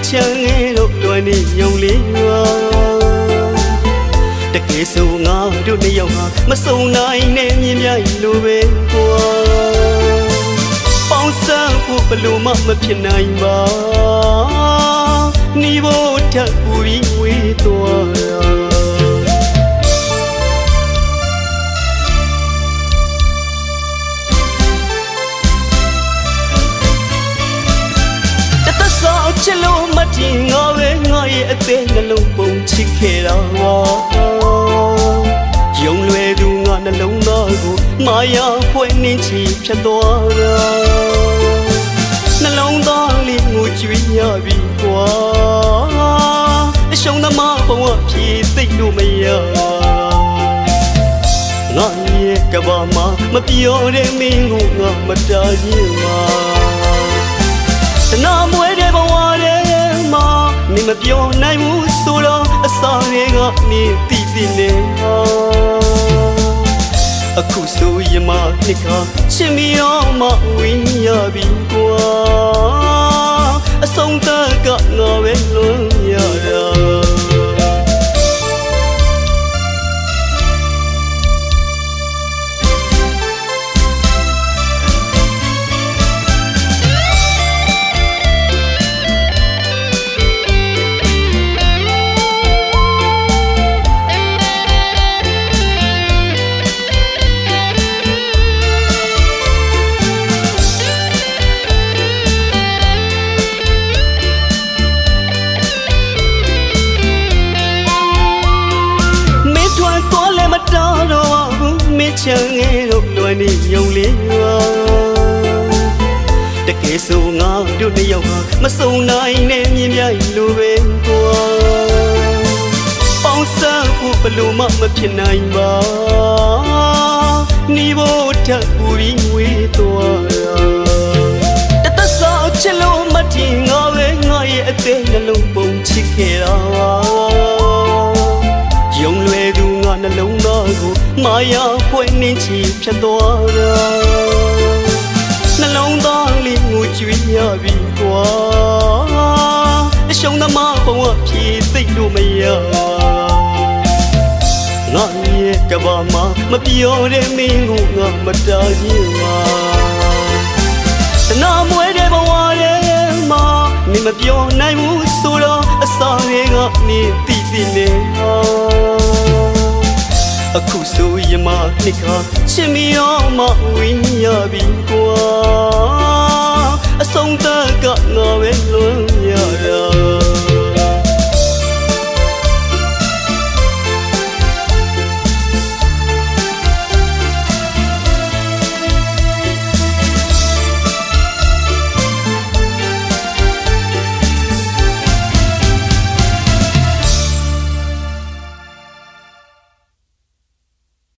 င်းချမ်းငယ်တို့လွယ်နေယုံလေးပါတကယ်ဆိုငါတို့နှစ်ယောက်ဟာမစုံနိုင်နဲ့မြင်မြတ်လိုပဲကွာပေါင်းစပ်ဖို့ဘလို့မှမဖြစ်နိုင်ပါနီးဖို့ထပ်ပူပြီးဝေးသွား လို့မတည်ငါပဲငါရဲ့အသေးနှလုံးပုံချစ်ခဲ့တာပါယုံလွယ်သူငါနှလုံးသားကိုမာယာဖွဲ့နှင်းချီဖြတ်သွားတာနှလုံးသားလေးငိုကြွေးရပြီကွာအရှုံးသမားဘဝဖြေသိပ်လို့မရငါရဲ့ကဘာမှာမပြောတဲ့မင်းကိုငါမတားရင် မပြောနိုင်ဘူးဆိုတော့အစာတွေကနေတည်တည်နေဟာအခုဆိုရမနှစ်ခါရှင်မီရောမဝင်းရပြီကွာအဆုံးသတ်ကငါပဲလွန် ချမ်းငယ်တို့လွယ်နေယုံလေးပါတကယ်ဆိုငါတို့နှစ်ယောက်ဟာမစုံနိုင်နဲ့မြင်မြတ်လိုပဲကွာပေါင်းစပ်ဖို့ဘလို့မှမဖြစ်နိုင်ပါနီးဖို့ထပ်ပူပြီးဝေးသွားတာတသက်ဆောင်ချစ်လို့မတည်ငါပဲငါ နှလုံးသားကိုမာယာဖွင့်နေချီဖြတ်သွားတာနှလုံးသားလေးငိုကြွေးရပြီကွာအရှုံးသမားဘဝဖြေသိပ်လို့မရငါရဲ့ကဘာမှာမပြောတဲ့မင်းကိုငါမတားရင်ပါတနာမွေတဲ့ဘဝထဲမှာနေမပြောနိုင်ဘူးဆိုတော့အစာတွေကနေတည်တည်နေဟာ အခုဆိုရမနှစ်ခါရှင်မီရောမဝင်းရပြီကွာအဆုံးသတ်ကငါပဲလွန်ရ